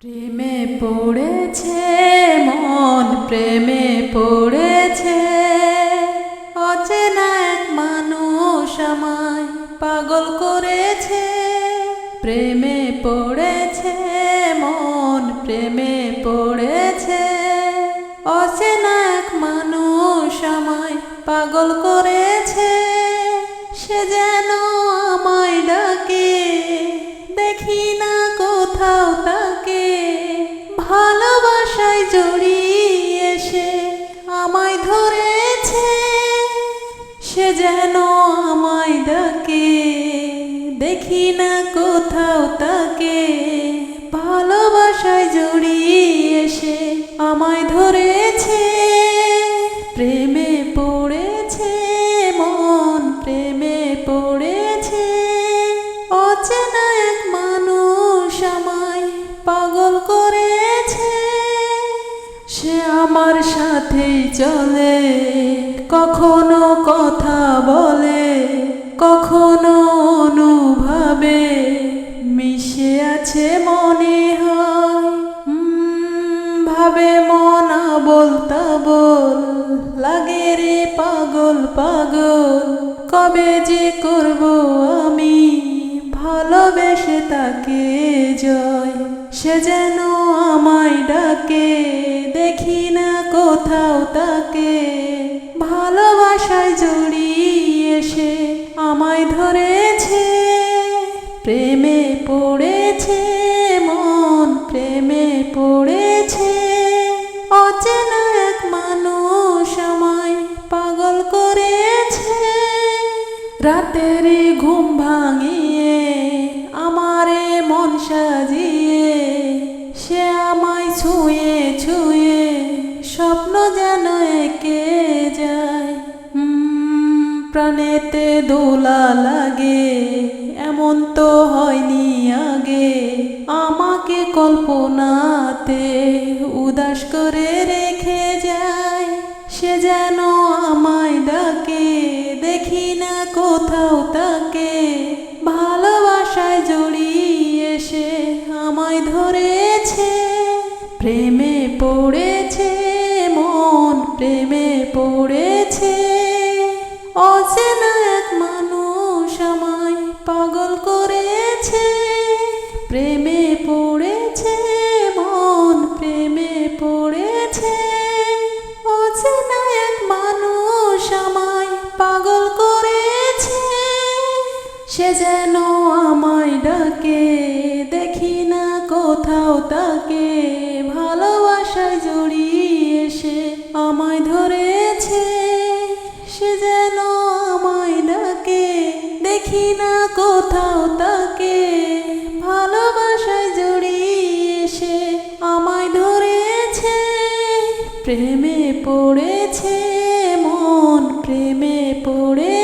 প্রেমে পড়েছে, মন প্রেমে পড়েছে। অচেনা এক মানুষ আমায় পাগল করেছে। প্রেমে পড়েছে, মন প্রেমে পড়েছে। অচেনা এক মানুষ আমায় পাগল করেছে। দেখি না কোথাও তাকে। ভালোবাসায় জড়িয়ে সে আমায় ধরেছে। প্রেমে পড়েছে, মন প্রেমে পড়েছে। অচেনা এক মানুষ আমায় পাগল করেছে। সে আমার সাথেই চলে, কখনো কথা বলে, কখনো অনুভাবে মিশে আছে মনে হয়। ভাবে মনা বলতা বল, লাগে রে পাগল পাগল। কবে যে করব আমি ভালোবেসে তাকে জয়। সে যেন আমায় ডাকে, দেখি না কোথাও তাকে। ভালোবাসায় জড়িয়ে সে আমায় ধরেছে প্রেমে পড়েছে, মন প্রেমে পড়েছে। অচেনা এক মানুষ আমায় পাগল করেছে। রাতেরই ঘুম ভাঙিয়ে, আমারে মন সাজিয়ে, সে আমায় ছুঁয়ে ছুঁয়ে, স্বপ্ন যেন এঁকে যায়। প্রাণেতে দোলা লাগে। এমন তো হয়নি আগে। আমাকে কল্পনাতে উদাস করে রেখে যায়। সে যেন আমায় ডাকে, দেখি না কোথাও তাকে। ভালোবাসায় জড়িয়ে সে আমায় ধরেছে। প্রেমে পড়েছে, মন প্রেমে পড়েছে। অচেনা এক মানুষ আমায় পাগল সে যেন আমায় ডাকে, দেখি না কোথাও তাকে। ভালোবাসায় জড়িয়ে সে আমায় ধরেছে, সে যেন আমায় ডাকে, দেখি না কোথাও তাকে। ভালোবাসায় জড়িয়ে সে আমায় ধরেছে, প্রেমে পড়েছে মন, প্রেমে পড়েছে